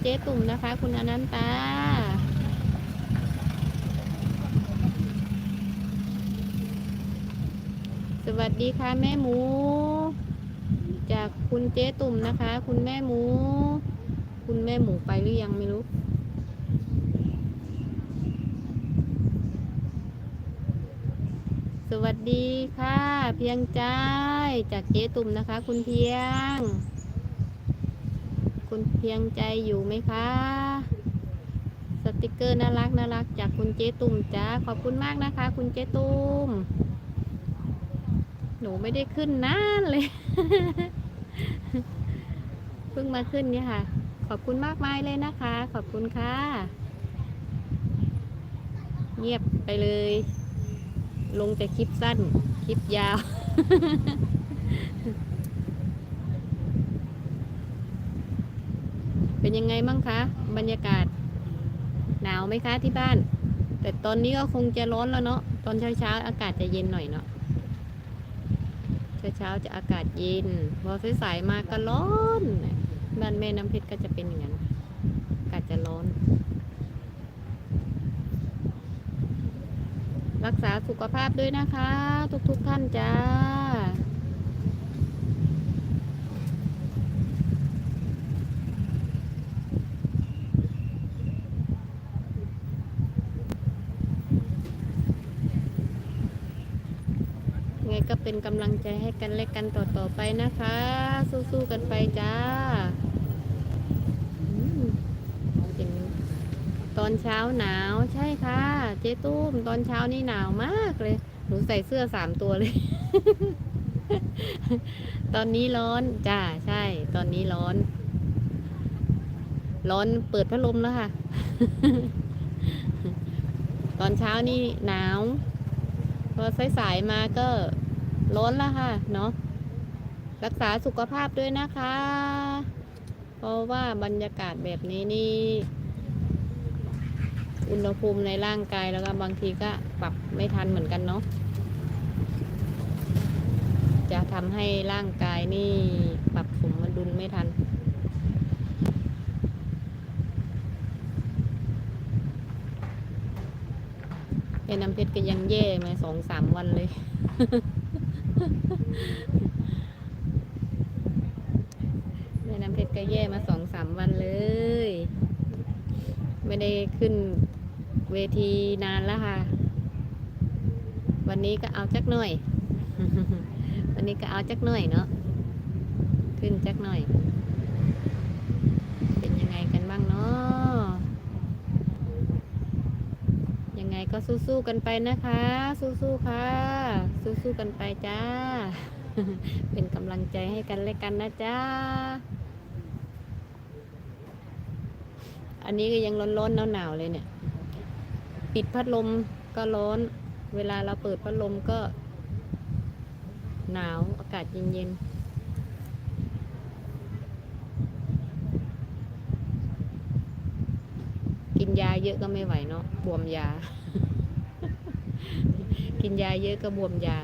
เจ๊ตุ่มนะคะ คุณอนันตา สวัสดีค่ะแม่หมู จากคุณเจ๊ตุ่มนะคะ คุณแม่หมู คุณแม่หมูไปหรือยังไม่รู้สวัสดีค่ะ เพียงใจจากเจ๊ตุ่มนะคะ คุณเพียง คุณเพียงใจอยู่ไหมคะ สติกเกอร์น่ารักน่ารักจากคุณเจ๊ตุ่มจ้าขอบคุณมากนะคะ คุณเจ๊ตุ่มหนูไม่ได้ขึ้นนานเลย เพิ่งมาขึ้นเนี่ยค่ะ ขอบคุณมากมายเลยนะคะ ขอบคุณค่ะ เงียบไปเลย ลงแต่คลิปสั้น คลิปยาว เป็นยังไงบ้างคะ บรรยากาศ หนาวไหมคะที่บ้าน แต่ตอนนี้ก็คงจะร้อนแล้วเนาะตอนเช้าๆอากาศจะเย็นหน่อยเนาะเช้าๆจะอากาศเย็นพอสายๆมาก็ร้อนบ้านแม่น้ำเพชรก็จะเป็นอย่างนั้นอากาศจะร้อน รักษาสุขภาพด้วยนะคะ ทุกๆท่านจ้า ไง ก็เป็นกำลังใจให้กันและกันต่อๆไปนะคะ สู้ๆกันไปจ้าตอนเช้าหนาวใช่ค่ะ เจ๊ตุ้ม ตอนเช้านี่หนาวมากเลย หนูใส่เสื้อสามตัวเลย ตอนนี้ร้อนจ้าใช่ ตอนนี้ร้อน ร้อนเปิดพัดลมแล้วค่ะ ตอนเช้านี่หนาว พอสายๆมาก็ ร้อนแล้วค่ะเนาะรักษาสุขภาพด้วยนะคะ เพราะว่าบรรยากาศแบบนี้นี่ อุณหภูมิในร่างกายแล้วก็บางทีก็ปรับไม่ทันเหมือนกันเนาะจะทำให้ร่างกายนี่ปรับสมดุลไม่ทันไอ้น้ำเพชรก็ยังแย่มาสองสามวันเลย แม่น้ำเพชรก็แย่มาสองสามวันเลย ไม่ได้ขึ้นเวทีนานแล้วค่ะ วันนี้ก็เอาจักหน่อย วันนี้ก็เอาจักหน่อยเนาะ ขึ้นจักหน่อย เป็นยังไงกันบ้างเนาะ ยังไงก็ สู้ๆกันไปนะคะ สู้ๆค่ะ สู้ๆกันไปจ้า เป็นกำลังใจให้กันและกันนะจ้า อันนี้ก็ยังร้อนๆหนาวๆเลยเนี่ย ปิดพัดลมก็ร้อน เวลาเราเปิดพัดลมก็ หนาวอากาศเย็นๆกินยาเยอะก็ไม่ไหวเนาะบวมยา กินยาเยอะก็บวมยา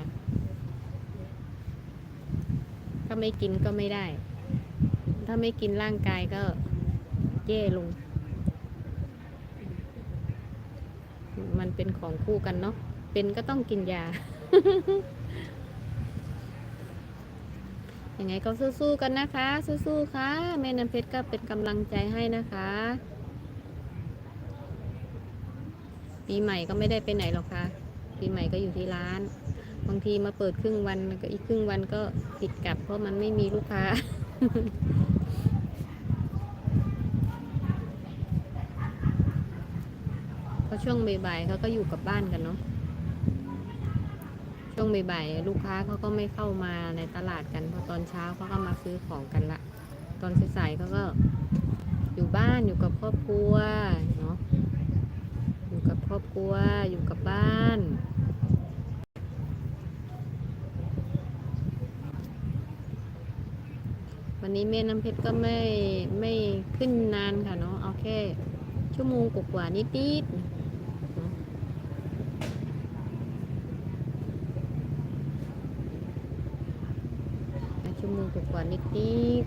ถ้าไม่กินก็ไม่ได้ ถ้าไม่กินร่างกายก็แย่ลง มันเป็นของคู่กันเนาะ เป็นก็ต้องกินยา ยังไงก็สู้ๆกันนะคะ สู้ๆค่ะ แม่น้ำเพชรก็เป็นกำลังใจให้นะคะปีใหม่ก็ไม่ได้ไปไหนหรอกค่ะ ปีใหม่ก็อยู่ที่ร้าน บางทีมาเปิดครึ่งวันก็อีกครึ่งวันก็ปิดกลับ เพราะมันไม่มีลูกค้าเพราะช่วงบ่ายๆเขาก็อยู่กับบ้านกันเนาะ ช่วงบ่ายๆลูกค้าเขาก็ไม่เข้ามาในตลาดกันเพราะตอนเช้าเขาก็มาซื้อของกันละ ตอนสายๆเขาก็อยู่บ้านอยู่กับครอบครัวเนาะ รัวอยู่กับบ้านวันนี้แม่น้ำเพชรก็ไม่ไม่ขึ้นนานค่ะเนาะเอาแค่ ชั่วโมงกว่านิดนาะแค่ชั่วโมงกว่าๆนิด